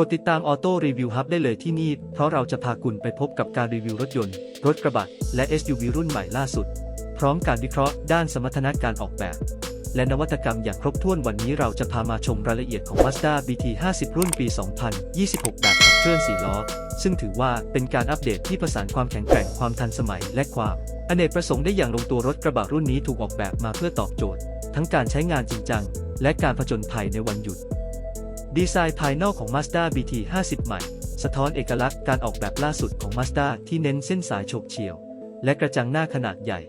กดติดตามออโต้รีวิวฮับได้เลยที่นี่ เพราะเราจะพาคุณไปพบกับการรีวิวรถยนต์ รถกระบะ และ SUV รุ่นใหม่ล่าสุด พร้อมการวิเคราะห์ด้านสมรรถนะการออกแบบ และนวัตกรรมอย่างครบถ้วนวันนี้เราจะพามาชมรายละเอียดของ Mazda BT 50 รุ่นปี 2026 แบบขับเคลื่อน4ล้อ ซึ่งถือว่าเป็นการอัปเดตที่ผสานความแข็งแกร่งความทันสมัยและความอเนกประสงค์ได้อย่างลงตัวรถกระบะรุ่นนี้ถูกออกแบบมาเพื่อตอบโจทย์ ทั้งการใช้งานจริงจังและการผจญภัยในวันหยุด ดีไซน์ภายนอกของ Mazda BT 50 ใหม่ สะท้อนเอกลักษณ์การออกแบบล่าสุดของ Mazda ที่เน้นเส้นสายโฉบเฉี่ยว และกระจังหน้าขนาดใหญ่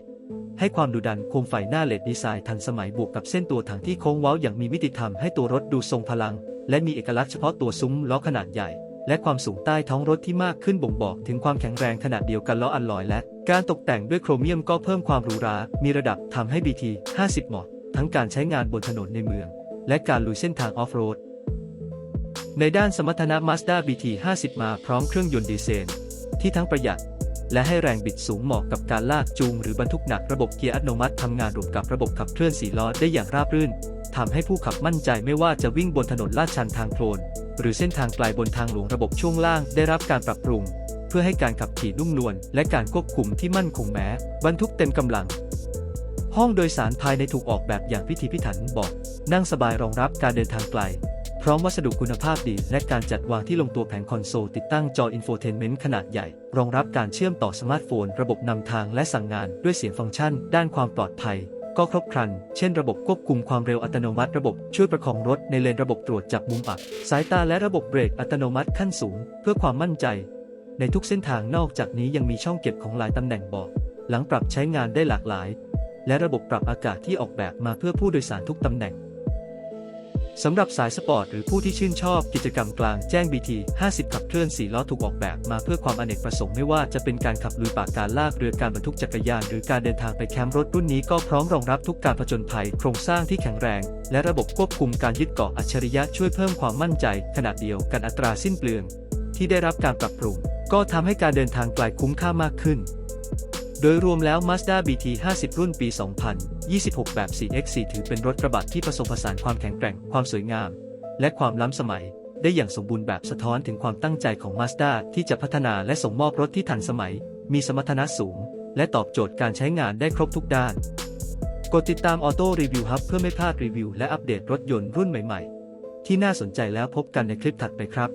ให้ความดุดันโคมไฟหน้าเลดดีไซน์ทันสมัยบวกกับเส้นตัวถังที่โค้งเว้าอย่างมีมิติธรรมให้ตัวรถดูทรงพลัง และมีเอกลักษณ์เฉพาะตัวซุ้มล้อขนาดใหญ่ และความสูงใต้ท้องรถที่มากขึ้นบ่งบอกถึงความแข็งแรงขนาดเดียวกันล้ออัลลอยและ การตกแต่งด้วยโครเมียมก็เพิ่มความหรูหรา มีระดับทำให้ BT 50 เหมาะทั้งการใช้งานบนถนนในเมือง และการลุยเส้นทางออฟโรด ในด้านสมรรถนะ Mazda BT 50 มาพร้อมเครื่องยนต์ดีเซลที่ทั้งประหยัด และให้แรงบิดสูงเหมาะกับการลากจูงหรือบรรทุกหนักระบบเกียร์อัตโนมัติทำงานรวมกับระบบขับเคลื่อน4ล้อได้อย่างราบรื่นทำให้ผู้ขับมั่นใจไม่ว่าจะวิ่งบนถนนลาดชันทางโคลนหรือเส้นทางไกลบนทางหลวงระบบช่วงล่างได้รับการปรับปรุง เพื่อให้การขับขี่นุ่มนวลและการควบคุมที่มั่นคงแม้ บรรทุกเต็มกำลัง ห้องโดยสารภายในถูกออกแบบอย่างพิถีพิถันบอก นั่งสบายรองรับการเดินทางไกล พร้อมวัสดุคุณภาพดีและการจัดวางที่ลงตัวแผงคอนโซลติดตั้งจออินโฟเทนเมนต์ขนาดใหญ่ รองรับการเชื่อมต่อสมาร์ทโฟน ระบบนำทางและสั่งงานด้วยเสียงฟังก์ชัน ด้านความปลอดภัย ก็ครบครัน เช่นระบบควบคุมความเร็วอัตโนมัติ ระบบช่วยประคองรถในเลนระบบตรวจจับมุมอับ สายตาและระบบเบรกอัตโนมัติขั้นสูง เพื่อความมั่นใจ ในทุกเส้นทางนอกจากนี้ยังมีช่องเก็บของหลายตำแหน่งเบาะหลังปรับใช้งานได้หลากหลาย และระบบปรับอากาศที่ออกแบบมาเพื่อผู้โดยสารทุกตำแหน่ง สำหรับสายสปอร์ตหรือผู้ที่ชื่นชอบกิจกรรมกลางแจ้ง BT 50 ขับเคลื่อน4ล้อถูกออกแบบมาเพื่อความอเนกประสงค์ไม่ว่าจะเป็นการขับลุยป่าการลากเรือการบรรทุกจักรยาน หรือการเดินทางไปแคมป์รถรุ่นนี้ก็พร้อมรองรับทุกการผจญภัย โครงสร้างที่แข็งแรง และระบบควบคุมการยึดเกาะอัจฉริยะช่วยเพิ่มความมั่นใจขนาดเดียวกันอัตราสิ้นเปลือง ที่ได้รับการปรับปรุง ก็ทำให้การเดินทางไกลคุ้มค่ามากขึ้น โดยรวมแล้ว Mazda BT 50 รุ่นปี 2000 26 แบบ 4X4 ถือเป็นรถกระบะที่ผสมผสานความแข็งแกร่ง ความสวยงาม และความล้ำสมัย ได้อย่างสมบูรณ์แบบสะท้อนถึงความตั้งใจของ Mazda ที่จะพัฒนาและส่งมอบรถที่ทันสมัย มีสมรรถนะสูง และตอบโจทย์การใช้งานได้ครบทุกด้าน กดติดตาม Auto Review Hub เพื่อไม่พลาดรีวิวและอัปเดตรถยนต์รุ่นใหม่ ๆ ที่น่าสนใจแล้วพบกันในคลิปถัดไปครับ